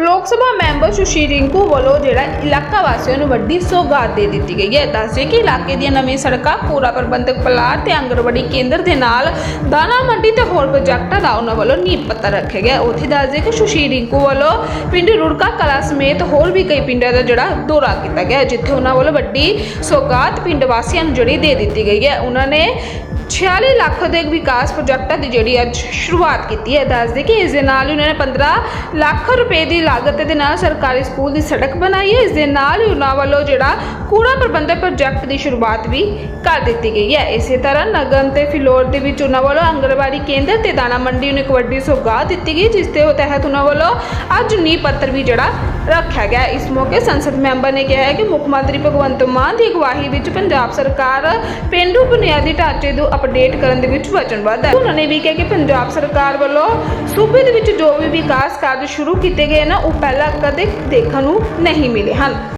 ਲੋਕ ਸਭਾ member sushi Rinku ਵੱਲੋਂ ਜਿਹੜਾ ਇਲਾਕਾ ਵਾਸੀਆਂ ਨੂੰ ਵੱਡੀ ਸੌਗਾਤ ਦੇ ਦਿੱਤੀ ਗਈ ਹੈ। ਦੱਸਦੇ ਕਿ ਇਲਾਕੇ ਦੀਆਂ ਨਵੀਂ ਸੜਕਾਂ, ਪੂਰਾ ਪ੍ਰਬੰਧਕ ਪਲਾਟ ਤੇ ਆਂਗਣਵਾੜੀ ਕੇਂਦਰ ਦੇ ਨਾਲ ਦਾਣਾ ਮੰਡੀ ਤੇ ਹੋਰ ਪ੍ਰੋਜੈਕਟਾਂ ਦਾ ਉਹਨਾਂ ਵੱਲੋਂ ਨੀਂਹ ਪੱਥਰ ਰੱਖਿਆ ਗਿਆ। ਉੱਥੇ ਦੱਸਦੇ ਕਿ ਸੁਸ਼ੀ ਰਿੰਕੂ ਵੱਲੋਂ ਪਿੰਡ ਰੁੜਕਾ ਕਲਾ ਸਮੇਤ ਹੋਰ ਵੀ ਕਈ ਪਿੰਡਾਂ ਦਾ ਜਿਹੜਾ ਦੌਰਾ ਕੀਤਾ ਗਿਆ ਜਿੱਥੇ ਉਹਨਾਂ ਵੱਲੋਂ ਵੱਡੀ ਸੌਗਾਤ ਪਿੰਡ ਵਾਸੀਆਂ ਨੂੰ ਜਿਹੜੀ ਦੇ ਦਿੱਤੀ ਗਈ ਹੈ। ਉਹਨਾਂ ਨੇ 46 ਲੱਖ ਦੇ ਵਿਕਾਸ ਪ੍ਰੋਜੈਕਟਾਂ ਦੀ ਜਿਹੜੀ ਅੱਜ ਸ਼ੁਰੂਆਤ ਕੀਤੀ ਹੈ। ਦੱਸਦੇ ਕਿ ਇਸ ਦੇ ਨਾਲ ਹੀ ਉਹਨਾਂ ਨੇ 15 ਲੱਖ ਰੁਪਏ ਦੀ ਲਾਗਤ ਦੇ ਨਾਲ ਸਰਕਾਰੀ ਸਕੂਲ ਦੀ ਸੜਕ ਬਣਾਈ ਹੈ। ਇਸ ਦੇ ਨਾਲ ਹੀ ਉਹਨਾਂ ਵੱਲੋਂ ਜਿਹੜਾ ਕੂੜਾ ਪ੍ਰਬੰਧਨ ਪ੍ਰੋਜੈਕਟ ਦੀ ਸ਼ੁਰੂਆਤ ਵੀ ਕਰ ਦਿੱਤੀ ਗਈ ਹੈ। ਇਸੇ ਤਰ੍ਹਾਂ ਨਗਮ ਤੇ ਫਿਲੌਰ ਦੇ ਵਿੱਚ ਉਹਨਾਂ ਵੱਲੋਂ ਆਂਗਣਵਾੜੀ ਕੇਂਦਰ ਤੇ ਦਾਣਾ ਮੰਡੀ ਨੂੰ ਇੱਕ ਵੱਡੀ ਸੌਗਾਤ ਦਿੱਤੀ ਗਈ, ਜਿਸ ਦੇ ਤਹਿਤ ਉਹਨਾਂ ਵੱਲੋਂ ਅੱਜ ਨੀਂਹ ਪੱਤਰ ਵੀ ਜਿਹੜਾ ਰੱਖਿਆ ਗਿਆ। ਇਸ ਮੌਕੇ ਸੰਸਦ ਮੈਂਬਰ ਨੇ ਕਿਹਾ ਹੈ ਕਿ ਮੁੱਖ ਮੰਤਰੀ ਭਗਵੰਤ ਮਾਨ ਦੀ ਅਗਵਾਈ ਵਿੱਚ ਪੰਜਾਬ ਸਰਕਾਰ ਪੇਂਡੂ ਬੁਨਿਆਦੀ ਢਾਂਚੇ ਨੂੰ ਅਪਡੇਟ ਕਰਨ ਦੇ ਵਿੱਚ ਵਚਨਬੱਧ ਹੈ। ਉਹਨਾਂ ਨੇ ਵੀ ਕਿਹਾ ਕਿ ਪੰਜਾਬ ਸਰਕਾਰ ਵੱਲੋਂ ਸੂਬੇ ਦੇ ਵਿੱਚ ਜੋ ਵੀ ਵਿਕਾਸ ਕਾਰਜ ਸ਼ੁਰੂ ਕੀਤੇ ਗਏ ਨਾ ਉਹ ਪਹਿਲਾਂ ਕਦੇ ਦੇਖਣ ਨੂੰ ਨਹੀਂ ਮਿਲੇ ਹਨ।